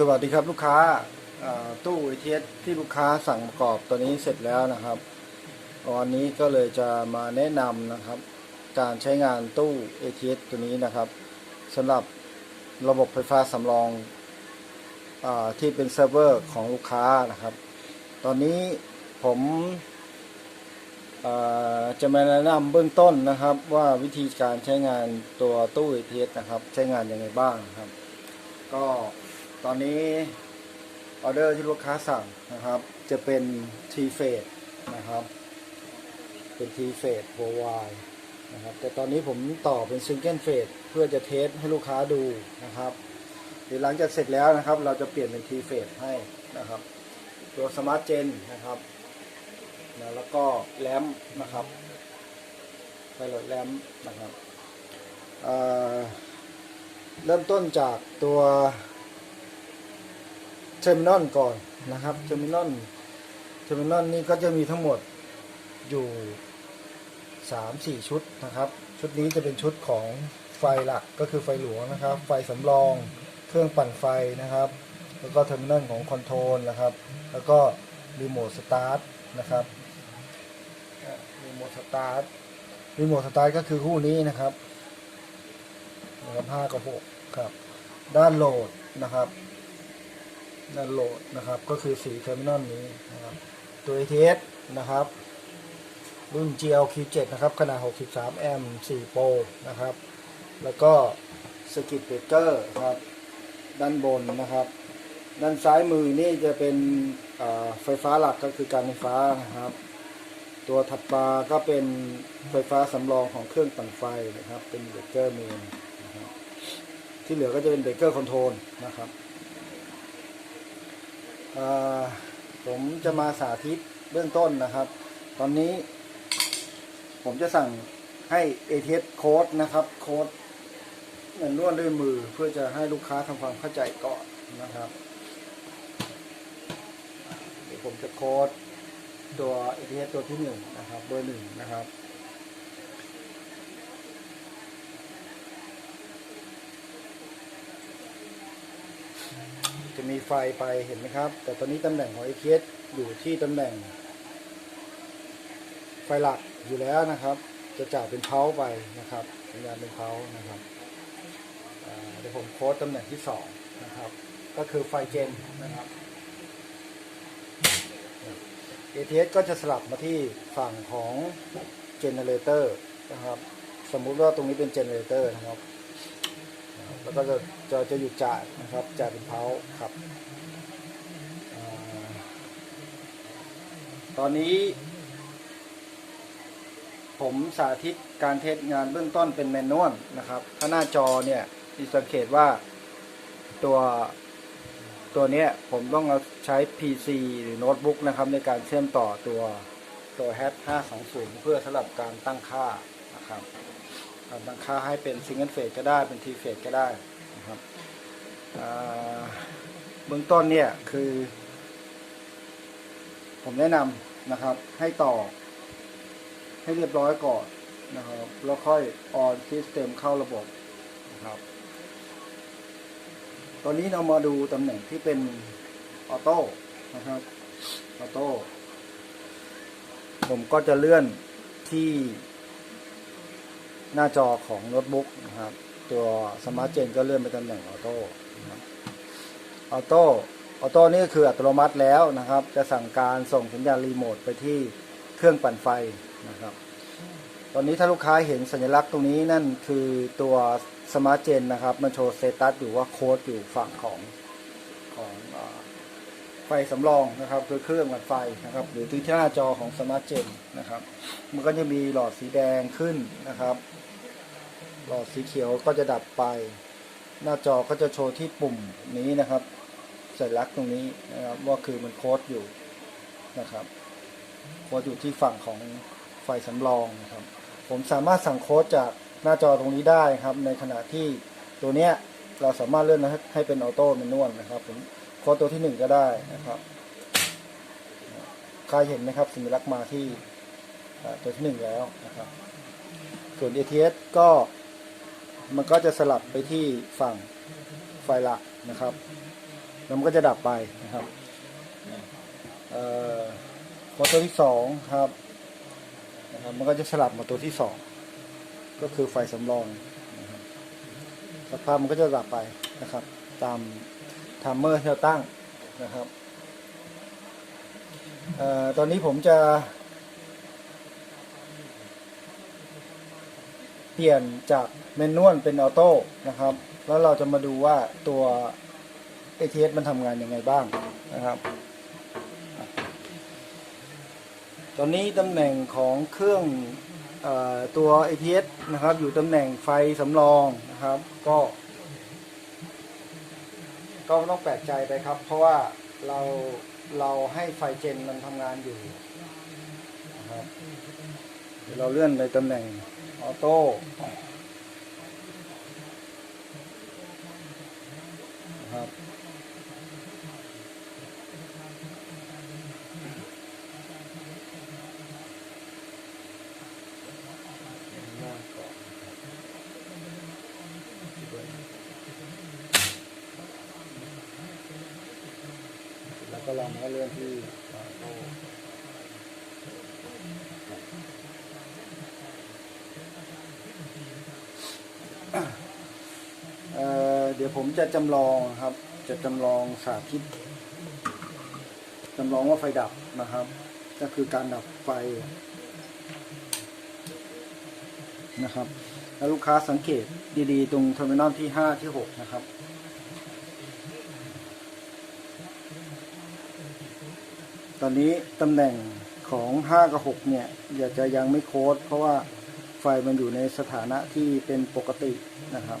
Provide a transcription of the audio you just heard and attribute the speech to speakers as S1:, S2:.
S1: สวัสดีครับลูกค้าตู้เอทีที่ลูกค้าสั่งประกอบตัวนี้เสร็จแล้วนะครับวันนี้ก็เลยจะมาแนะนำนะครับ การใช้งานตู้ ATS ตัวนี้นะครับสำหรับระบบไฟฟ้าสำรองอที่เป็นเซิร์ฟเวอร์ของลูกค้านะครับ ตอนนี้ผมจะมาแนะนำเบื้องต้นนะครับ ว่าวิธีการใช้งานตัวตู้ ATS นะครับ ใช้งานยังไงบ้างครับ ก็ ตอนนี้ออเดอร์ที่ลูกค้าสั่งนะครับ จะเป็น T f a d e นะครับ เป็น T f a d e หัว Y นะครับ แต่ตอนนี้ผมต่อเป็น Single f a d e เพื่อจะเทสให้ลูกค้าดูนะครับเดี๋ยวหลังจากเสร็จแล้วนะครับ เราจะเปลี่ยนเป็น T f a d e ให้นะครับ ตัว Smart Gen นะครับนะแล้วก็แลมนะครับไฟลดแลมนะครับเเริ่มต้นจากตัว เทอร์มินอลก่อนนะครับเทอร์มินอลเทอร์มินอลนี่ก็จะมีทั้งหมดอยู่สามสี่ชุดนะครับ ชุดนี้จะเป็นชุดของไฟหลักก็คือไฟหลวงนะครับ ไฟสำรอง เครื่องปั่นไฟนะครับ แล้วก็เทอร์มินอลของคอนโทรลนะครับ แล้วก็รีโมทสตาร์ทนะครับรีโมทสตาร์ทรีโมทสตาร์ทก็คือคู่นี้นะครับนะครับห้ากับหกครับ ด้านโหลดนะครับ ด้านโหลดนะครับ ก็คือสีเทอร์มินอลนี้นะครับ ตัว ATS นะครับ รุ่น GLQ7 นะครับ ขนาด 63 แอมป์ 4 โปรนะครับ แล้วก็สกิตเบรเกอร์ครับ ด้านบนนะครับ ด้านซ้ายมือนี่จะเป็นไฟฟ้าหลักก็คือการไฟฟ้านะครับ ตัวถัดมาก็เป็นไฟฟ้าสำรองของเครื่องปั่นไฟนะครับ เป็นเบรเกอร์เมนที่เหลือก็จะเป็นเบรเกอร์คอนโทรลนะครับ ผมจะมาสาธิตเบื้องต้นนะครับ ตอนนี้ ผมจะสั่งให้ ATS โค้ดนะครับ โค้ดเหมือนล้วนด้วยมือเพื่อจะให้ลูกค้าทำความเข้าใจก่อนนะครับ เดี๋ยวผมจะโค้ดตัว ATS ตัวที่หนึ่งนะครับเบอร์หนึ่งนะครับ จะมีไฟไปเห็นไหมครับ แต่ตอนนี้ตำแหน่งของ ATS อยู่ที่ตำแหน่ง ไฟหลักอยู่แล้วนะครับ จะจ่ายเป็นเพาไปนะครับสัญญาณเป็นเพานะครับเดี๋ยวผมโค้ดตำแหน่งที่สองนะครับ ก็คือไฟเจนนะครับ ATS ก็จะสลับมาที่ฝั่งของเจเนเรเตอร์นะครับ สมมุติว่าตรงนี้เป็นเจเนเรเตอร์นะครับ แล้วก็จะจะจะหยุดจ่ายนะครับจ่ายเป็นเพาครับ ตอนนี้ ผมสาธิตการเทสงานเบื้องต้นเป็นแมนนวลนะครับ ถ้าหน้าจอเนี่ยมีสังเกตว่าตัวตัวเนี้ยผมต้องเอาใช้ PC หรือโน้ตบุ๊กนะครับ ในการเชื่อมต่อตัวตัว h a t 520 เพื่อสำหรับการตั้งค่านะครับ การตั้งค่าให้เป็นซิงเกิลเฟสก็ได้เป็นทีเฟสก็ได้นะครับเบื้องต้นเนี่ยคือ ผมแนะนำนะครับ ให้ต่อ ให้เรียบร้อยก่อนนะครับ แล้วค่อยออนซิสเต็มเข้าระบบนะครับตอนนี้เรามาดูตำแหน่งที่เป็นออโต้นะครับออโต้ผมก็จะเลื่อนที่ หน้าจอของโน้ตบุ๊กนะครับ ตัวสมาร์ทเจนก็เลื่อนไปตำแหน่งออโต้นะครับออโต้ออโต้นี่คืออัตโนมัติแล้วนะครับ จะสั่งการส่งสัญญาณรีโมทไปที่เครื่องปั่นไฟนะครับ ตอนนี้ถ้าลูกค้าเห็นสัญลักษณ์ตรงนี้นั่นคือตัวสมาร์ทเจนนะครับ มันโชว์สเตตัสอยู่ว่าโค้ดอยู่ฝั่งของของอไฟสำรองนะครับคือเครื่องปั่นไฟนะครับ หรือที่หน้าจอของสมาร์ทเจนนะครับ มันก็จะมีหลอดสีแดงขึ้นนะครับ หลอดสีเขียวก็จะดับไป หน้าจอก็จะโชว์ที่ปุ่มนี้นะครับสัญลักษณ์ตรงนี้นะครับว่าคือมันโค้ดอยู่นะครับโค้ดอยู่ที่ฝั่งของไฟสำรองนะครับ ผมสามารถสั่งโค้ดจากหน้าจอตรงนี้ได้ครับ ในขณะที่ตัวเนี้ยเราสามารถเลื่อนให้ให้เป็นออโต้เมนวลนะครับผมโค้ดตัวที่หนึ่งก็ได้นะครับใครเห็นไหมครับสัญลักษณ์มาที่ตัวที่หนึ่งแล้วนะครับส่วน ATS ก็ มันก็จะสลับไปที่ฝั่งไฟหลักนะครับ แล้วมันก็จะดับไปนะครับมอเตอร์ที่สองครับนะครับ มันก็จะสลับมาตัวที่สองก็คือไฟสำรองนะครับสักพักมันก็จะดับไปนะครับ ตามไทม์เมอร์ที่เราตั้งนะครับออตอนนี้ผมจะ เปลี่ยนจากเมนนวลเป็นออโต้นะครับ แล้วเราจะมาดูว่าตัว ATS มันทำงานยังไงบ้างนะครับ ตอนนี้ตำแหน่งของเครื่องอตัว ATS นะครับ อยู่ตำแหน่งไฟสำรองนะครับ ก็ ก็ต้องแปลกใจไปครับ เพราะว่าเราเราให้ไฟเจนมันทำงานอยู่นะครับเดี๋ยวเราเลื่อนไปตำแหน่ง ออโต้ครับแล้วก็ลองก็เลื่อนที่ออโต้เอ่อเดี๋ยวผมจะจำลองครับ จะจำลองสาธิตจำลองว่าไฟดับนะครับ ก็คือการดับไฟนะครับ แล้วลูกค้าสังเกตดีๆ ตรงเทอร์มินอลที่ 5 ที่ 6 นะครับตอนนี้ตำแหน่งของ 5 กับ 6 เนี่ยอยากจะยังไม่โค้ดเพราะว่าไฟมันอยู่ในสถานะที่เป็นปกตินะครับ